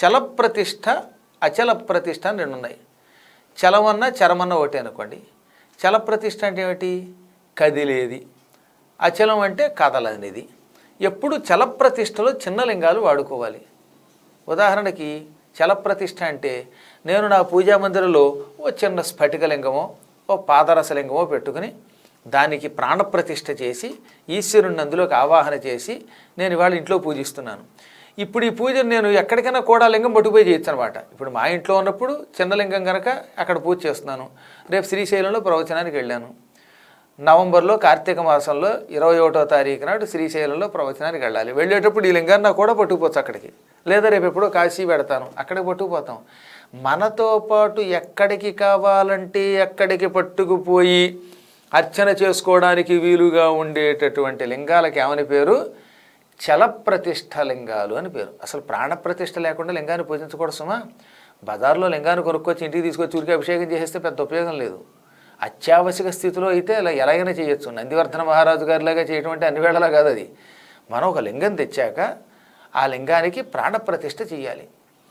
చలప్రతిష్ట అచల ప్రతిష్ట అని రెండు ఉన్నాయి. చలమన్న చరమన్న ఒకటి అనుకోండి. చలప్రతిష్ట అంటే ఏమిటి? కదిలేది. అచలం అంటే కదలనిది. ఎప్పుడు చలప్రతిష్టలో చిన్న లింగాలు వాడుకోవాలి. ఉదాహరణకి చలప్రతిష్ట అంటే నేను నా పూజా మందిరంలో ఓ చిన్న స్ఫటికలింగమో ఓ పాదరసలింగమో పెట్టుకుని దానికి ప్రాణప్రతిష్ఠ చేసి ఈశ్వరుని అందులోకి ఆవాహన చేసి నేను ఇవాళ ఇంట్లో పూజిస్తున్నాను. ఇప్పుడు ఈ పూజను నేను ఎక్కడికైనా కూడా లింగం పట్టుకుపోయి చేయొచ్చు అనమాట ఇప్పుడు మా ఇంట్లో ఉన్నప్పుడు చిన్న లింగం కనుక అక్కడ పూజ చేస్తున్నాను. రేపు శ్రీశైలంలో ప్రవచనానికి వెళ్ళాను. నవంబర్లో కార్తీక మాసంలో ఇరవై ఒకటో తారీఖు నాడు శ్రీశైలంలో ప్రవచనానికి వెళ్ళాలి. వెళ్ళేటప్పుడు ఈ లింగాన్ని నాకు కూడా పట్టుకుపోవచ్చు అక్కడికి. లేదా రేపు ఎప్పుడో కాశీ పెడతాను. అక్కడికి పట్టుకుపోతాం. మనతో పాటు ఎక్కడికి కావాలంటే ఎక్కడికి పట్టుకుపోయి అర్చన చేసుకోవడానికి వీలుగా ఉండేటటువంటి లింగాలకి ఏమని పేరు? చలప్రతిష్ఠ లింగాలు అని పేరు. అసలు ప్రాణప్రతిష్ఠ లేకుండా లింగాన్ని పూజించకూడదు సుమా. బజార్లో లింగాన్ని కొనుక్కొచ్చి ఇంటికి తీసుకొచ్చి ఊరికి అభిషేకం చేసేస్తే పెద్ద ఉపయోగం లేదు. అత్యావశ్యక స్థితిలో అయితే ఇలా ఎలాగైనా చేయొచ్చు. నందివర్ధన మహారాజు గారిలాగా చేయటం అంటే అన్ని వేళలా కాదు అది. మనం ఒక లింగం తెచ్చాక ఆ లింగానికి ప్రాణప్రతిష్ఠ చేయాలి.